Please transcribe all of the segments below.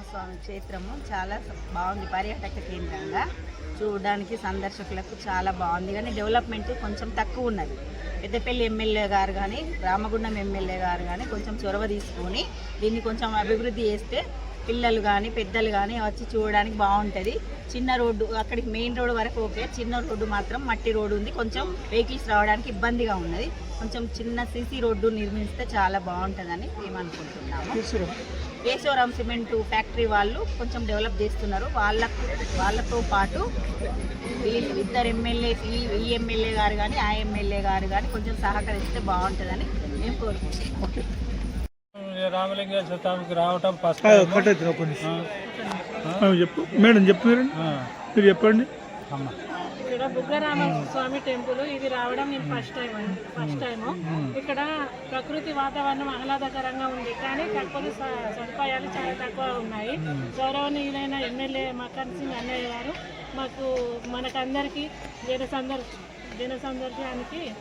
బుగ్గరామస్వామి క్షేత్రము చాలా బాగుంది పర్యాటక కేంద్రంగా. చూడడానికి సందర్శకులకు చాలా బాగుంది. కానీ డెవలప్మెంట్ కొంచెం తక్కువ ఉన్నది. పెద్దపల్లి ఎమ్మెల్యే గారు కానీ రామగుండం ఎమ్మెల్యే గారు కానీ కొంచెం చొరవ తీసుకొని దీన్ని కొంచెం అభివృద్ధి చేస్తే పిల్లలు కానీ పెద్దలు కానీ వచ్చి చూడడానికి బాగుంటుంది. చిన్న రోడ్డు అక్కడికి మెయిన్ రోడ్డు వరకు ఓకే. చిన్న రోడ్డు మాత్రం మట్టి రోడ్డు ఉంది. కొంచెం వెహికల్స్ రావడానికి ఇబ్బందిగా ఉన్నది. కొంచెం చిన్న సీసీ రోడ్డు నిర్మిస్తే చాలా బాగుంటుందని మేము అనుకుంటున్నాము. కేశవరామ్ సిమెంట్ ఫ్యాక్టరీ వాళ్ళు కొంచెం డెవలప్ చేస్తున్నారు. వాళ్ళకు వాళ్ళతో పాటు వీళ్ళు ఇద్దరు ఎమ్మెల్యే ఈ ఈ ఎమ్మెల్యే గారు కానీ ఆ ఎమ్మెల్యే గారు కానీ కొంచెం సహకరిస్తే బాగుంటుందని మేము కోరుకుంటున్నాం స్వామికి రావటం ఫస్ట్ ఒకటే చెప్పు. మేడం చెప్పు మీరు. మీరు చెప్పండి. అమ్మ. దగ్గర బుగ్గరామ స్వామి టెంపుల్. ఇది రావడం నేను ఫస్ట్ టైం అండి ఫస్ట్ టైము ఇక్కడ ప్రకృతి వాతావరణం ఆహ్లాదకరంగా ఉంది. కానీ కాకపోతే స- సదుపాయాలు చాలా తక్కువ ఉన్నాయి. గౌరవనీయులైన ఎమ్మెల్యే మకన్ సింగ్ అన్నయ్య గారు మాకు మనకందరికీ జన సందర్ జన సందర్శనానికి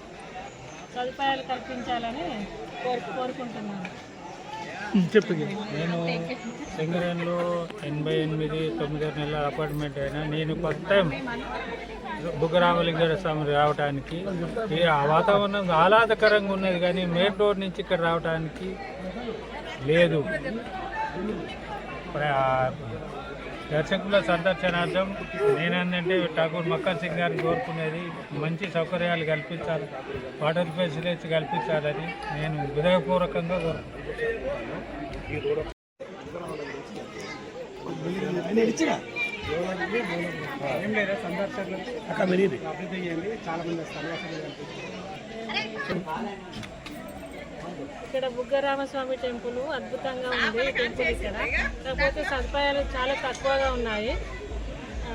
సదుపాయాలు కల్పించాలని కోరు కోరుకుంటున్నాను. చెప్పు నేను సింగరేణిలో ఎనభై ఎనిమిది తొమ్మిది నెలల అపార్ట్మెంట్ అయినా నేను ఫస్ట్ టైం బుగ్గరామలింగర స్వామి రావడానికి ఈ ఆ వాతావరణం ఆహ్లాదకరంగా ఉన్నది కానీ మెయిన్ రోడ్ నుంచి ఇక్కడ రావడానికి లేదు. దర్శకుల సందర్శనార్థం నేనంటే ఠాకూర్ మక్కర్ సింగ్ గారిని కోరుకునేది మంచి సౌకర్యాలు కల్పించాలి వాటర్ ఫెసిలిటీస్ కల్పించాలని నేను హృదయపూర్వకంగా కోరుకుంటున్నాను. ఇక్కడ బుగ్గరామస్వామి టెంపుల్ అద్భుతంగా ఉంది టెంపుల్ ఇక్కడ. కాకపోతే సదుపాయాలు చాలా తక్కువగా ఉన్నాయి. ఆ,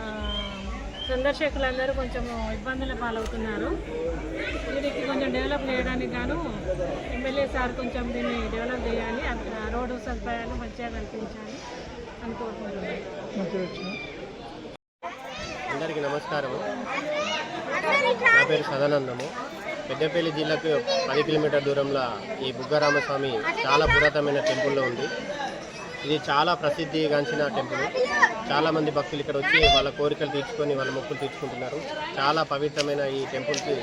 సందర్శకులందరూ కొంచెం ఇబ్బందుల పాలవుతున్నారు. దీనికి కొంచెం డెవలప్ చేయడానికి గాను ఎమ్మెల్యే సార్ కొంచెం దీన్ని డెవలప్ చేయాలి రోడ్డు సదుపాయాలు మంచిగా కల్పించాలి అనుకుంటున్నాను అందరికీ నమస్కారం నా పేరు సదానందము. పెద్దపల్లి జిల్లాకు పది కిలోమీటర్ దూరంలో ఈ బుగ్గరామస్వామి చాలా పురాతనమైన టెంపుల్లో ఉంది. ఇది చాలా ప్రసిద్ధిగాంచిన టెంపుల్. చాలా మంది భక్తులు ఇక్కడ వచ్చి వాళ్ళ కోరికలు తీర్చుకొని వాళ్ళ మొక్కులు తీర్చుకుంటున్నారు. చాలా పవిత్రమైన ఈ టెంపుల్కి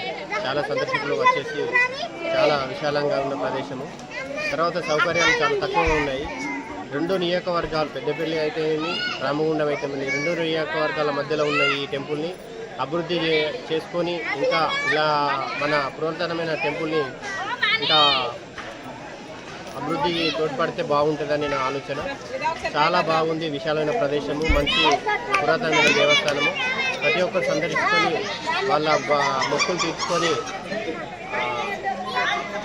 చాలా సందర్శకులు వచ్చేసి చాలా విశాలంగా ఉన్న ప్రదేశము. తర్వాత సౌకర్యాలు చాలా తక్కువగా ఉన్నాయి. రెండు నియోజకవర్గాలు పెద్దపల్లి అయితేనేమి రామగుండం అయితేనేమి రెండు నియోజకవర్గాల మధ్యలో ఉన్న ఈ టెంపుల్ని అభివృద్ధి చే- చేసుకొని ఇంకా ఇలా మన పురాతనమైన టెంపుల్ని ఇంకా అభివృద్ధి తోడ్పడితే బాగుంటుందని నా ఆలోచన. చాలా బాగుంది విశాలమైన ప్రదేశము మంచి పురాతనమైన దేవస్థానము. ప్రతి ఒక్కరు సందర్శించుకొని వాళ్ళ మొక్కులు తీర్చుకొని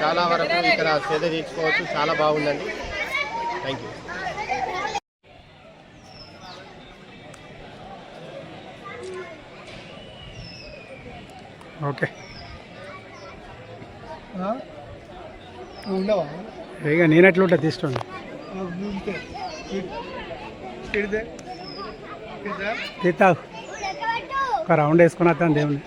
చాలా వరకు ఇక్కడ సేద తీర్చుకోవచ్చు. చాలా బాగుందండి. Thank you okay. ఉండవా ఇక నేను ఎట్లుంటా తీసుకోండి. తీస్తావు ఒక రౌండ్ వేసుకుని వస్తాను దేవుని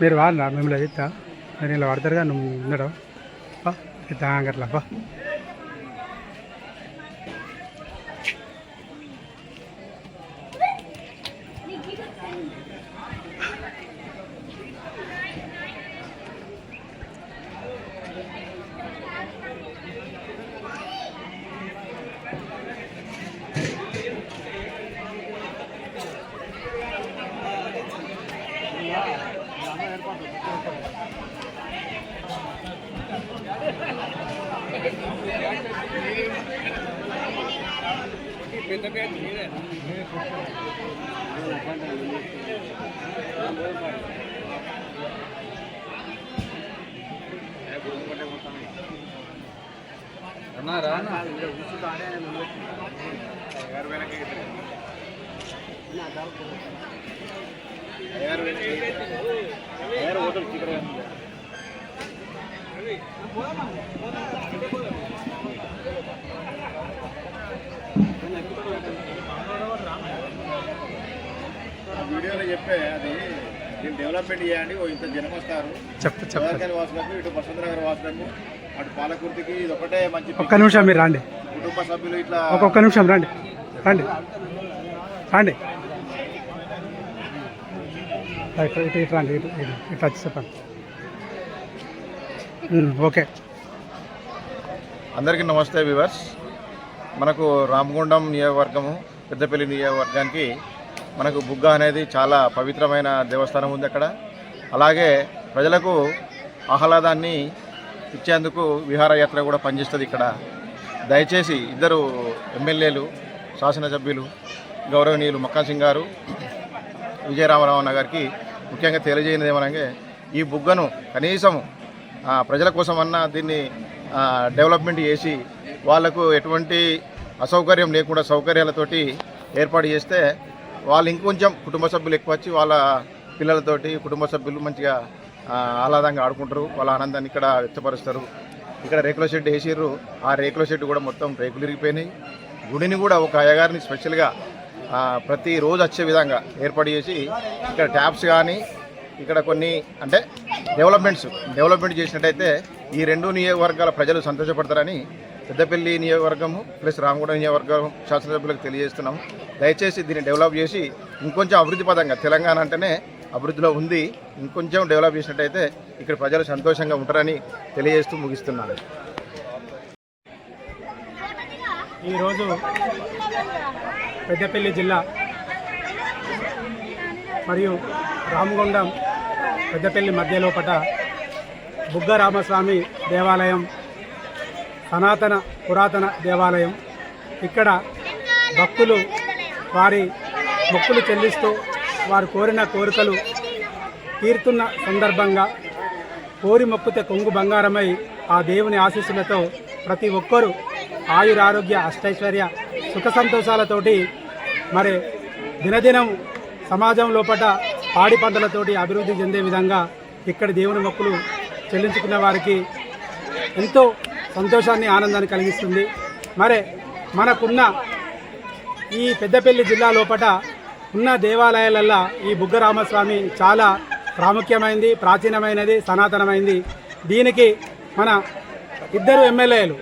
మీరు వాడినా మిమ్మల్ని చెప్తా నేను ఇలా పడతారుగా నువ్వు ఉండడం. తీస్తా అట్లా పెద్ద బ్యాచ్ ఇంకా ఉన్నారా ఎవరి వెనక వీడియోలో చెప్పే అది దీన్ని డెవలప్మెంట్ చేయండి. ఓ ఇంత జనం వస్తారు. చెప్పు చెప్పు గోదావరి వాసులకు ఇటు వసుంధరగారి వాసులకు అటు పాలకుర్తికి ఇది ఒకటే మంచి ఒక్క నిమిషం మీరు రండి. కుటుంబ సభ్యులు ఇట్లా ఒక్కొక్క నిమిషం రండి. రండి. రండి. ఇటు ఇటు రండి ఇటు వచ్చి చెప్పండి ఓకే అందరికీ నమస్తే వివర్స్ మనకు రామగుండం నియోజకవర్గము పెద్దపల్లి నియోజకవర్గానికి మనకు బుగ్గ అనేది చాలా పవిత్రమైన దేవస్థానం ఉంది అక్కడ. అలాగే ప్రజలకు ఆహ్లాదాన్ని ఇచ్చేందుకు విహారయాత్ర కూడా పనిచేస్తుంది ఇక్కడ. దయచేసి ఇద్దరు ఎమ్మెల్యేలు శాసనసభ్యులు గౌరవనీయులు మక్కా సింగ్ గారు విజయరామరావు అన్న గారికి ముఖ్యంగా తెలియజేయనిది ఏమనగా ఈ బుగ్గను కనీసం ప్రజల ప్రజల కోసమన్నా దీన్ని డెవలప్మెంట్ చేసి వాళ్ళకు ఎటువంటి అసౌకర్యం లేకుండా సౌకర్యాలతోటి ఏర్పాటు చేస్తే వాళ్ళు ఇంకొంచెం కుటుంబ సభ్యులు ఎక్కువ వచ్చి వాళ్ళ పిల్లలతోటి కుటుంబ సభ్యులు మంచిగా ఆహ్లాదంగా ఆడుకుంటారు వాళ్ళ ఆనందాన్ని ఇక్కడ వ్యక్తపరుస్తారు. ఇక్కడ రేకుల షెడ్ వేసిర్రు. ఆ రేకుల షెడ్ కూడా మొత్తం రేకులు ఇరిగిపోయినాయి. గుడిని కూడా ఒక అయ్యగారిని స్పెషల్గా ప్రతిరోజు వచ్చే విధంగా ఏర్పాటు చేసి ఇక్కడ ట్యాప్స్ కానీ ఇక్కడ కొన్ని అంటే డెవలప్మెంట్స్ డెవలప్మెంట్ చేసినట్టయితే ఈ రెండు నియోజకవర్గాల ప్రజలు సంతోషపడతారని పెద్దపల్లి నియోజకవర్గము ప్లస్ రామగూడ నియోజకవర్గం శాసనసభ్యులకు తెలియజేస్తున్నాము. దయచేసి దీన్ని డెవలప్ చేసి ఇంకొంచెం అభివృద్ధి పదంగా తెలంగాణ అంటేనే అభివృద్ధిలో ఉంది ఇంకొంచెం డెవలప్ చేసినట్టయితే ఇక్కడ ప్రజలు సంతోషంగా ఉంటారని తెలియజేస్తూ ముగిస్తున్నాను. ఈరోజు పెద్దపల్లి జిల్లా మరియు రామగుండం పెద్దపల్లి మధ్యలోపట బుగ్గ రామస్వామి దేవాలయం సనాతన పురాతన దేవాలయం. ఇక్కడ భక్తులు వారి మొక్కులు చెల్లిస్తూ వారు కోరిన కోరికలు తీరుతున్న సందర్భంగా కోరి మొక్కుతే కొంగు బంగారమై ఆ దేవుని ఆశీస్సులతో ప్రతి ఒక్కరూ ఆయురారోగ్య అష్టైశ్వర్య సుఖ సంతోషాలతోటి మరి దినదినం సమాజం లోపల పాడి పంటలతోటి అభివృద్ధి చెందే విధంగా ఇక్కడ దేవుని మొక్కులు చెల్లించుకున్న వారికి ఎంతో సంతోషాన్ని ఆనందాన్ని కలిగిస్తుంది. మరి మనకున్న ఈ పెద్దపల్లి జిల్లా లోపల ఉన్న దేవాలయాలల్లో ఈ బుగ్గరామస్వామి చాలా ప్రాముఖ్యమైనది ప్రాచీనమైనది సనాతనమైంది. దీనికి మన ఇద్దరు ఎమ్మెల్యేలు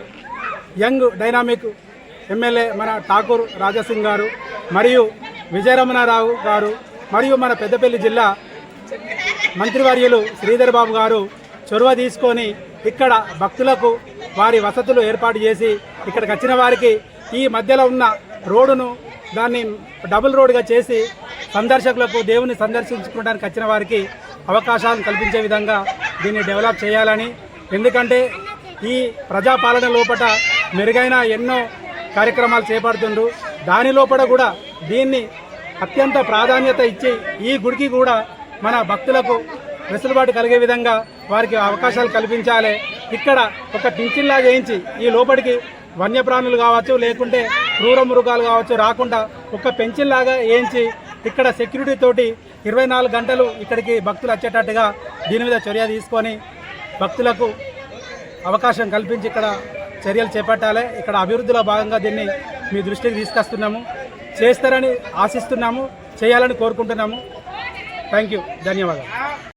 యంగ్ డైనామిక్ ఎమ్మెల్యే మన ఠాకూర్ రాజాసింగ్ గారు మరియు విజయరమణారావు గారు మరియు మన పెద్దపల్లి జిల్లా మంత్రివర్యులు శ్రీధర్ బాబు గారు చొరవ తీసుకొని ఇక్కడ భక్తులకు వారి వసతులు ఏర్పాటు చేసి ఇక్కడికి వచ్చిన వారికి ఈ మధ్యలో ఉన్న రోడ్డును దాన్ని డబుల్ రోడ్గా చేసి సందర్శకులకు దేవుని సందర్శించుకోవడానికి వచ్చిన వారికి అవకాశాలను కల్పించే విధంగా దీన్ని డెవలప్ చేయాలని. ఎందుకంటే ఈ ప్రజాపాలన లోపల మెరుగైన ఎన్నో కార్యక్రమాలు చేపడుతుండ్రు. దాని లోపల కూడా దీన్ని అత్యంత ప్రాధాన్యత ఇచ్చి ఈ గుడికి కూడా మన భక్తులకు వెసులుబాటు కలిగే విధంగా వారికి అవకాశాలు కల్పించాలి. ఇక్కడ ఒక పింఛన్లా చేయించి ఈ లోపలికి వన్యప్రాణులు కావచ్చు లేకుంటే క్రూర మృగాలు కావచ్చు రాకుండా ఒక పెన్షన్లాగా వేయించి ఇక్కడ సెక్యూరిటీ తోటి ఇరవై నాలుగు గంటలు ఇక్కడికి భక్తులు వచ్చేటట్టుగా దీని మీద చర్య తీసుకొని భక్తులకు అవకాశం కల్పించి ఇక్కడ చర్యలు చేపట్టాలి. ఇక్కడ అభివృద్ధిలో భాగంగా దీన్ని మీ దృష్టికి తీసుకొస్తున్నాము. చేస్తారని ఆశిస్తున్నాము. చేయాలని కోరుకుంటున్నాము. థ్యాంక్ యూ ధన్యవాదాలు.